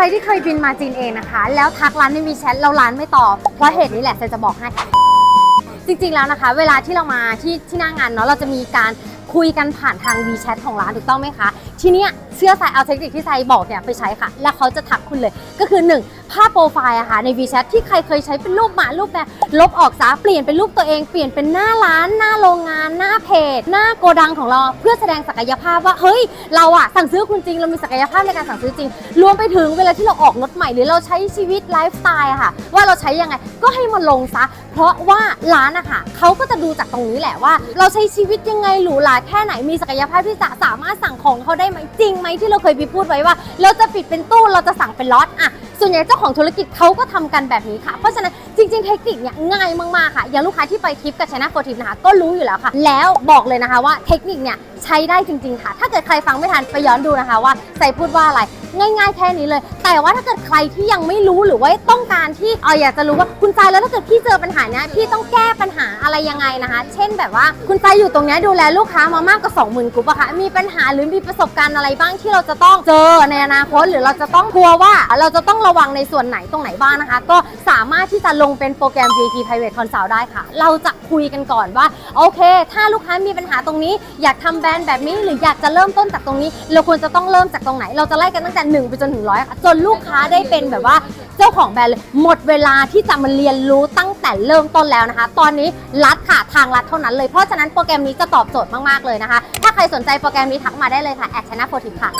รที่เคยบินมาจีนเองนะคะ แล้วทักร้านในวีแชทเราร้านไม่ตอบเพราะเหตุนี้แหละเซนจะบอกให้จริงๆแล้วนะคะ เวลาที่เรามาที่ที่หน้างานเนาะเราจะมีการคุยกันผ่านทาง WeChat ของร้านถูกต้องไหมคะ ทีเนี้ยเชื่อสายเอาเทคนิคที่ไซบอกเนี่ยไปใช้ค่ะ แล้วเขาจะทักคุณเลย ก็คือ 1 ภาพโปรไฟล์อะค่ะใน WeChat ที่ใครเคยใช้เป็นรูปหมารูปแมวลบออกซะเปลี่ยนเป็นรูปตัวเองเปลี่ยนเป็นหน้าร้านหน้าโรงงาน จหน้าโกดังของเราเพื่อแสดงศักยภาพว่าเฮ้ย เราอะสั่งซื้อคุณจริง เรามีศักยภาพในการสั่งซื้อจริง รวมไปถึงเวลาที่เราออกรถใหม่หรือเราใช้ชีวิตไลฟ์สไตล์อะค่ะ ว่าเราใช้ยังไงก็ให้มันลงซะ เพราะว่าร้านอะค่ะเขาก็จะดูจากตรงนี้แหละว่า เราใช้ชีวิตยังไงหรูหราแค่ไหนมีศักยภาพที่จะสามารถสั่งของเขาได้ไหมจริงไหมที่เราเคยพูดไว้ว่า เราจะปิดเป็นตู้เราจะสั่งเป็นล็อตอะส่วนใหญ่เจ้าของธุรกิจเขาก็ทำกันแบบนี้ค่ะ เพราะฉะนั้น จริงๆ เทคนิคเนี่ยง่ายมากๆค่ะ อย่างลูกค้าที่ไปทริปกับชนะโฟทิปนะคะ ก็รู้อยู่แล้วค่ะ แล้วบอกเลยนะคะว่าเทคนิคเนี่ยใช้ได้จริงๆค่ะ ถ้าเกิดใครฟังไม่ทันไปย้อนดูนะคะว่าใส่พูดว่าอะไร ง่ายๆแค่นี้เลย แต่ว่าถ้าเกิดใครที่ยังไม่รู้หรือว่าต้องการที่เอออยากจะรู้ว่าคุณใจแล้วถ้าเกิดพี่เจอปัญหาเนี้ยพี่ต้องแก้ปัญหาอะไรยังไงนะคะ เช่นแบบว่าคุณใจอยู่ตรงเนี้ยดูแลลูกค้ามามากกว่า20,000กลุ่มอะค่ะมีปัญหาหรือมีประสบการณ์อะไรบ้างที่เราจะต้องเจอในอนาคตหรือเราจะต้องกลัวว่าเราจะต้องระวังในส่วนไหนตรงไหนบ้างนะคะ ก็สามารถที่จะลงเป็นโปรแกรม VP Private Consult ได้ค่ะ เราจะคุยกันก่อนว่าโอเค ถ้าลูกค้ามีปัญหาตรงนี้ อยากทำแบรนด์แบบนี้หรืออยากจะเริ่มต้นจากตรงนี้ เราควรจะต้องเริ่มจากตรงไหน เราจะไล่กันตั้งแต่หนึ่งไปจนถึงร้อยค่ะจนลูกค้าได้เป็นแบบว่าเจ้าของแบรนด์เลยหมดเวลาที่จะมาเรียนรู้ตั้งแต่เริ่มต้นแล้วนะคะ ตอนนี้รัดค่ะทางรัดเท่านั้นเลยเพราะฉะนั้นโปรแกรมนี้จะตอบโจทย์มากๆเลยนะคะ ถ้าใครสนใจโปรแกรมนี้ทักมาได้เลยค่ะแอดชนะโฟทิปค่ะ